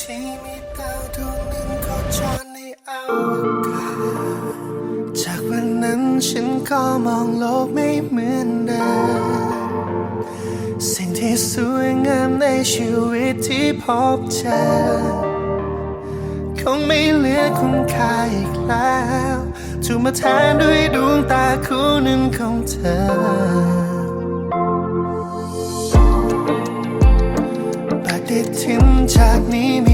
ที่มีดาวดวงหนึ่งโคจรในอวกาศจากวันนั้นฉันก็มองโลกไม่เหมือนเดิมสิ่งที่สวยงามในชีวิตที่พบเจอคงไม่เหลือคุณค่าอีกแล้วถูกมาแทนด้วยดวงตาคู่หนึ่งของเธอปฏิทินจากนี้มี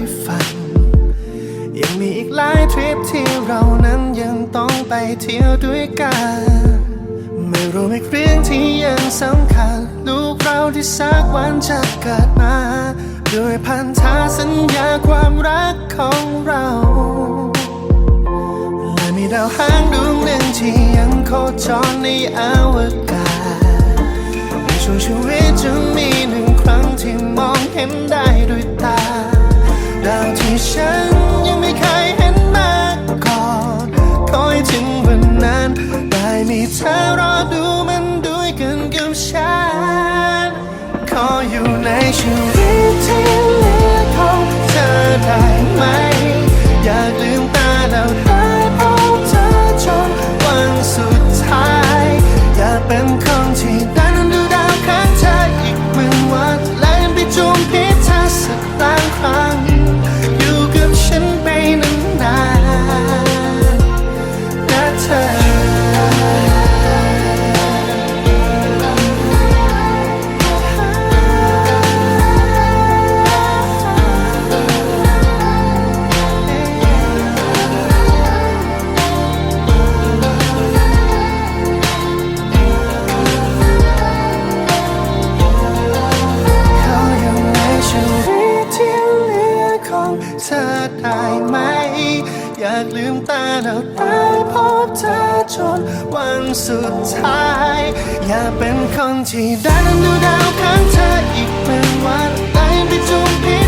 ้ฟังยังมีอีกหลายทริปที่เรานั้นยังต้องไปเที่ยวด้วยกัน ไม่รู้อีกเรื่องที่ยังสำคัญ ลูกเราที่สักวันจะเกิดมา ด้วยพันธสัญญาความรักของเราและมีดาวหางดวงหนึ่งที่ยังโคจรในอวกาศในช่วงชีวิตจะมีหนึ่งครั้งที่มองเห็นได้ด้ว นนั้นได้มีเธอรอดูมันด้วยกันกับฉัน ขออยู่ในชีวิตที่เหลือของเธอได้ไหม เธอได้ไหม อยากลืมตาแล้วได้พบเธอจนวันสุดท้าย อยากเป็นคนที่ได้นั่งดูดาวข้างเธออีกเป็นวันไอ้ไปจูงพิ